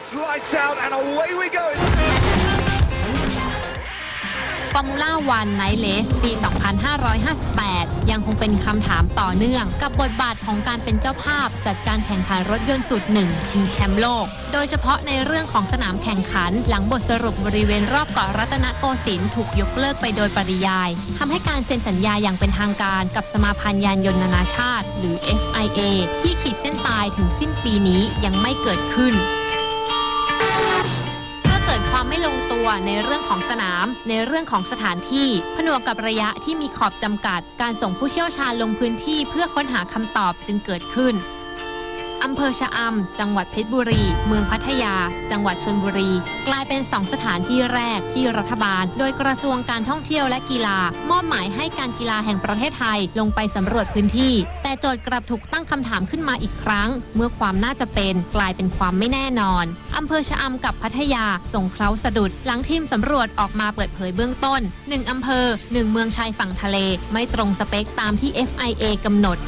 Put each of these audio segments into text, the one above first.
It's lights out and away we go. ฟอร์มูล่าวันไนท์เลสปี 2558 ยังคงเป็นคำถามต่อเนื่อง กับบทบาทของการเป็นเจ้าภาพ จัดการแข่งขันรถยนต์สุดหนึ่งชิงแชมป์โลก โดยเฉพาะในเรื่องของสนามแข่งขัน หลังบทสรุปบริเวณรอบเกาะรัตนโกสินทร์ถูกยกเลิกไปโดยปริยายทำให้การเซ็นสัญญาอย่างเป็นทางการกับสมาพันธ์ยานยนต์นานาชาติ หรือ FIA ที่ขีดเส้นตายถึงสิ้นปีนี้ยังไม่เกิดขึ้น ในเรื่องของสนาม ในเรื่องของสถานที่ ผนวกกับระยะที่มีขอบจำกัด การส่งผู้เชี่ยวชาญลงพื้นที่เพื่อค้นหาคำตอบจึงเกิดขึ้น อำเภอชะอำจังหวัดเพชรบุรี เมืองพัทยา จังหวัดชลบุรี กลายเป็นสองสถานที่แรกที่รัฐบาล โดยกระทรวงการท่องเที่ยวและกีฬา มอบหมายให้การกีฬาแห่งประเทศไทยลงไปสำรวจพื้นที่ แต่โจทย์กลับถูกตั้งคำถามขึ้นมาอีกครั้ง เมื่อความน่าจะเป็นกลายเป็นความไม่แน่นอนอำเภอชะอำกับพัทยาส่งเคล้าสะดุด หลังทีมสำรวจออกมาเปิดเผยเบื้องต้น 1อำเภอ 1 เมืองชายฝั่งทะเล ไม่ตรงสเปคตามที่ FIA กำหนด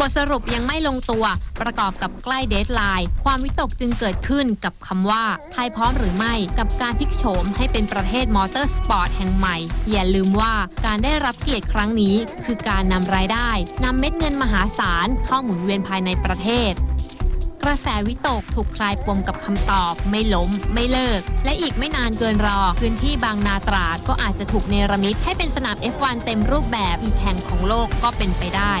บทสรุปยังไม่ลงตัว ประกอบกับใกล้เดทไลน์ความวิตกจึงเกิดขึ้นกับคำว่า ไทยพร้อมหรือไม่กับการพลิกโฉมให้เป็นประเทศมอเตอร์สปอร์ตแห่งใหม่ อย่าลืมว่าการได้รับเกียรติครั้งนี้ คือการนำรายได้นำเม็ดเงินมหาศาลเข้าหมุนเวียนภายในประเทศกระแสวิตกถูกคลายปมกับคำตอบ ไม่ล้ม ไม่เลิก และอีกไม่นานเกินรอ พื้นที่บางนาตราดก็อาจจะถูกเนรมิตให้เป็นสนาม F1 เต็มรูปแบบอีกแห่งของโลกก็เป็นไปได้